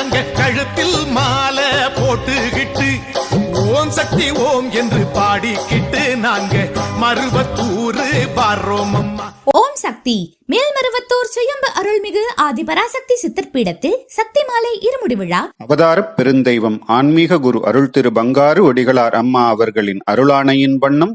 நாங்க கழுத்தில் மாலை போட்டுக்கிட்டு ஓம் சக்தி ஓம் என்று பாடிக்கிட்டு நாங்க மருவத்தூரு அம்மா. ஓம் சக்தி மேல்மருவத்தூர் சுயம்பு அருள்மிகு ஆதிபராசக்தி சித்தர் பீடத்தில் சக்தி மாலை இருமுடி விழா. அவதாரப் பெருந்தெய்வம் ஆன்மீக குரு அருள் திரு பங்காரு ஒடிகளார் அம்மா அவர்களின் அருளாணையின் வண்ணம்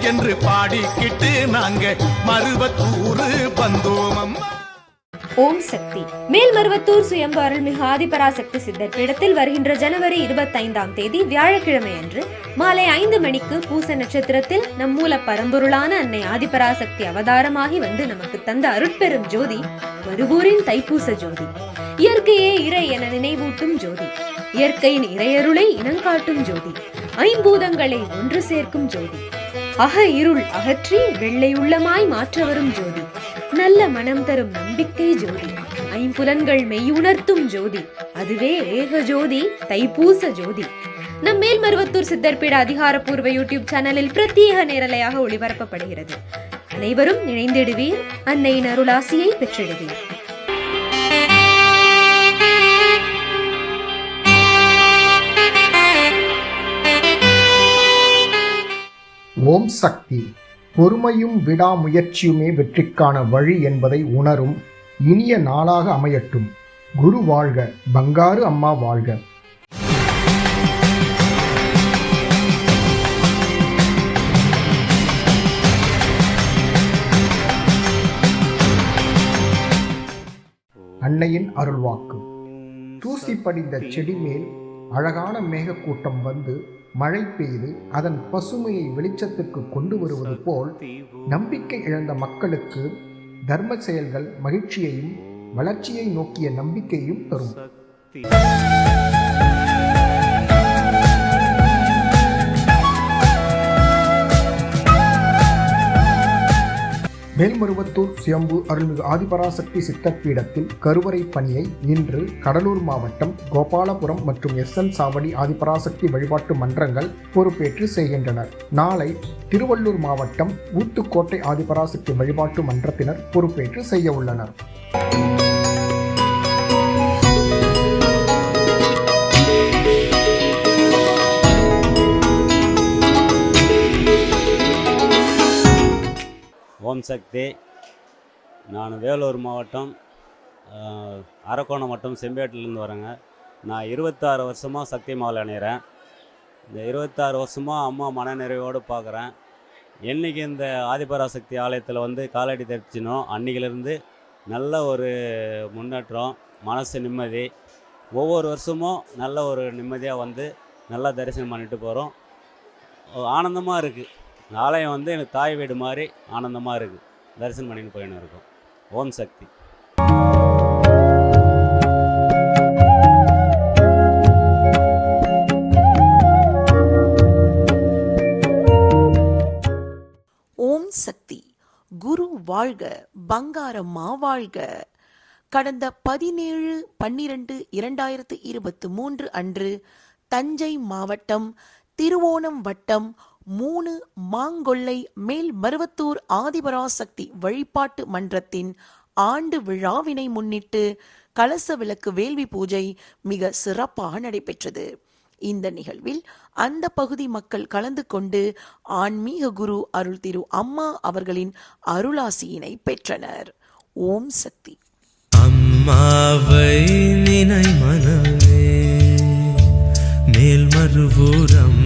என்று பாடிக்கிட்டு நாங்க மருவத்தூர் வந்தோம் அம்மா. ஓம் சக்தி. மேல்மருவத்தூர் சுயம்பு அருள்மிகு ஆதிபராசக்தி சித்தர் பீடத்தில் வருகின்ற ஜனவரி இருபத்தைந்தாம் தேதி வியாழக்கிழமை அன்று மாலை ஐந்து மணிக்கு பூச நட்சத்திரத்தில் நம் மூல பரம்பொருளான அன்னை ஆதிபராசக்தி அவதாரமாகி வந்து நமக்கு தந்த அருட்பெரும் ஜோதி வருவூரின் தைப்பூச ஜோதி. இயற்கையே இறை என நினைவூட்டும் ஜோதி. இயற்கையின் இறையருளை இனங்காட்டும் ஜோதி. ஐம்பூதங்களை ஒன்று சேர்க்கும் ஜோதி. அக இருள் அகற்றி வெள்ளை உள்ளமாய் மாற்ற வரும் ஜோதி. நல்ல மனம் தரும் நம்பிக்கை ஜோதி. ஐம்புலன்கள் மெய்யுணர்த்தும் ஜோதி. அதுவே ஏக ஜோதி தைப்பூச ஜோதி. நம் மேல்மருவத்தூர் சித்தர்பீட அதிகாரப்பூர்வ யூடியூப் சேனலில் பிரத்யேக நேரலையாக ஒளிபரப்பப்படுகிறது. அனைவரும் இணைந்திடுவீர் அன்னையின் அருளாசியை பெற்றிடுவீர். ஓம் சக்தி. பொறுமையும் விடாமுயற்சியுமே வெற்றிக்கான வழி என்பதை உணரும் இனிய நாளாக அமையட்டும். குரு வாழ்க பங்காரு அம்மா வாழ்க. அன்னையின் அருள்வாக்கு. தூசி படிந்த செடி மேல் அழகான மேகக்கூட்டம் வந்து மழை பெய்து அதன் பசுமையை வெளிச்சத்துக்கு கொண்டு வருவது போல் நம்பிக்கை இழந்த மக்களுக்கு தர்ம செயல்கள் மகிழ்ச்சியையும் வளர்ச்சியை நோக்கிய நம்பிக்கையும் தரும். மேல்மருவத்தூர் சியம்பு அருள்மிகு ஆதிபராசக்தி சித்தர் பீடத்தில் கருவறை பணியை இன்று கடலூர் மாவட்டம் கோபாலபுரம் மற்றும் எஸ் என் சாவடி ஆதிபராசக்தி வழிபாட்டு மன்றங்கள் பொறுப்பேற்று செய்கின்றனர். நாளை திருவள்ளூர் மாவட்டம் ஊத்துக்கோட்டை ஆதிபராசக்தி வழிபாட்டு மன்றத்தினர் பொறுப்பேற்று செய்ய உள்ளனர். சக்தி. நான் வேலூர் மாவட்டம் அரக்கோணம் வட்டம் செம்பேட்டிலேருந்து வரேங்க. நான் இருபத்தாறு வருஷமாக சக்தி மாவில் அணிகிறேன் இந்த இருபத்தாறு வருஷமாக அம்மா மனநிறைவோடு பார்க்குறேன். என்னைக்கு இந்த ஆதிபராசக்தி ஆலயத்தில் வந்து காலடி தெரிச்சினோ அன்னைக்கிலேருந்து நல்ல ஒரு முன்னேற்றம் மனசு நிம்மதி. ஒவ்வொரு வருஷமும் நல்ல ஒரு நிம்மதியாக வந்து நல்லா தரிசனம் பண்ணிட்டு போகிறோம் ஆனந்தமாக இருக்குது இந்த ஆலயம் வந்து எனக்கு தாய் வீடு மாதிரி ஆனந்தமாக இருக்குது தரிசனம் பண்ணின்னு போயின்னு இருக்கும். ஓம் சக்தி. ஓம் சக்தி. குரு வாழ்க பங்காரம்மா வாழ்க. கடந்த பதினேழு பன்னிரண்டு இரண்டாயிரத்து இருபத்து மூன்று அன்று தஞ்சை மாவட்டம் திருவோணம் வட்டம் மூணு மாங்கொல்லை மேல் மருவத்தூர் ஆதிபராசக்தி வழிபாட்டு மன்றத்தின் ஆண்டு விழாவினை முன்னிட்டு கலச விளக்கு வேள்வி பூஜை மிக சிறப்பாக நடைபெற்றது. இந்த நிகழ்வில் அந்த பகுதி மக்கள் கலந்து கொண்டு ஆன்மீக குரு அருள் திரு அம்மா அவர்களின் அருளாசியினை பெற்றனர். ஓம் சக்தி. அம்மாவை நினை மனமே மேல் அம்மாவை